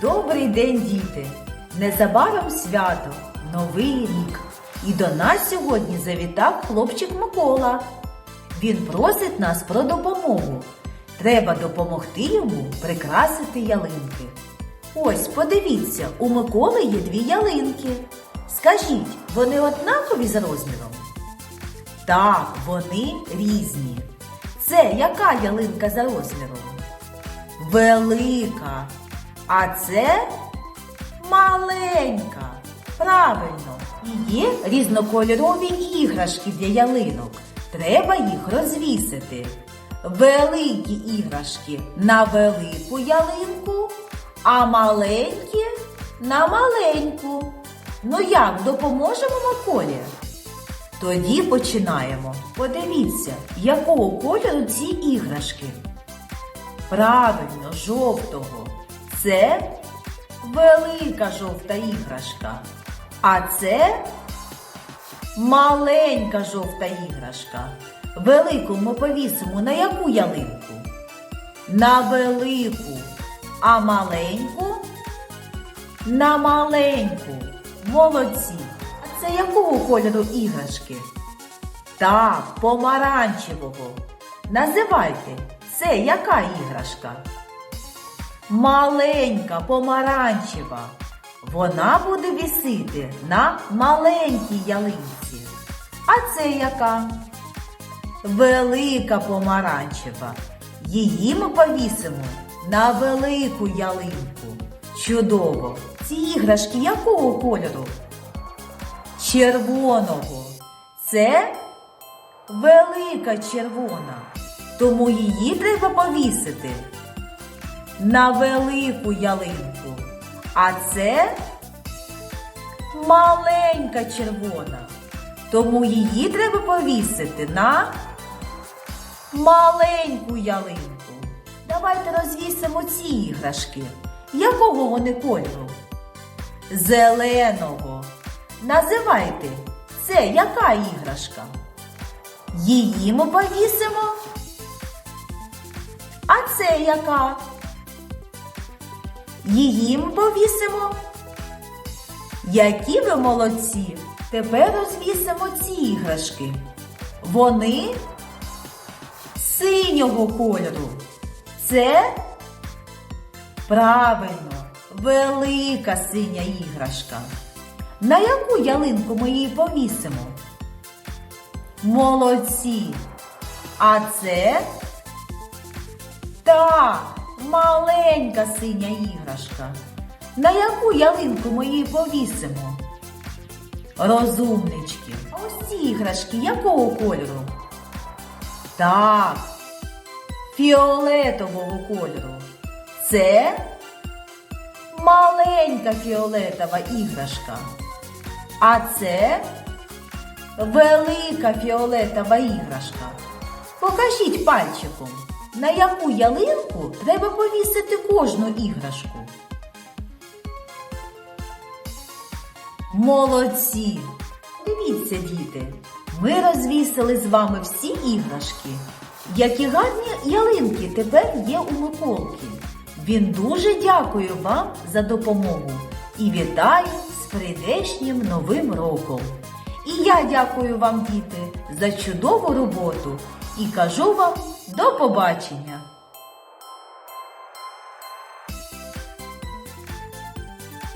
Добрий день, діти! Незабаром свято, Новий рік. І до нас сьогодні завітав хлопчик Микола. Він просить нас про допомогу. Треба допомогти йому прикрасити ялинки. Ось, подивіться, у Миколи є дві ялинки. Скажіть, вони однакові за розміром? Так, вони різні. Це яка ялинка за розміром? Велика. А це маленька. Правильно. І є різнокольорові іграшки для ялинок. Треба їх розвісити. Великі іграшки на велику ялинку, а маленькі на маленьку. Ну як, допоможемо Миколі? Тоді починаємо. Подивіться, якого кольору ці іграшки. Правильно, жовтого. Це велика жовта іграшка. А це маленька жовта іграшка. Велику ми повісимо на яку ялинку? На велику. А маленьку? На маленьку. Молодці. А це якого кольору іграшки? Так, помаранчевого. Називайте, це яка іграшка? Маленька помаранчева. Вона буде вісити на маленькій ялинці. А це яка? Велика помаранчева. Її ми повісимо на велику ялинку. Чудово! Ці іграшки якого кольору? Червоного. Це велика червона. Тому її треба повісити на велику ялинку. А це маленька червона. Тому її треба повісити на маленьку ялинку. Давайте розвісимо ці іграшки. Якого вони кольору? Зеленого. Називайте, це яка іграшка? Її ми повісимо. А це яка? Її ми повісимо. Які ви молодці! Тепер розвісимо ці іграшки. Вони синього кольору. Це правильно, велика синя іграшка. На яку ялинку ми її повісимо? Молодці. А це так, маленька синя іграшка. На яку ялинку ми її повісимо? Розумнички. А ось ці іграшки якого кольору? Так, фіолетового кольору. Це маленька фіолетова іграшка. А це велика фіолетова іграшка. Покажіть пальчиком, на яку ялинку треба повісити кожну іграшку. Молодці! Дивіться, діти, ми розвісили з вами всі іграшки. Які гарні ялинки тепер є у Миколки. Він дуже дякує вам за допомогу і вітаю з прийдешнім новим роком. І я дякую вам, діти, за чудову роботу і кажу вам до побачення!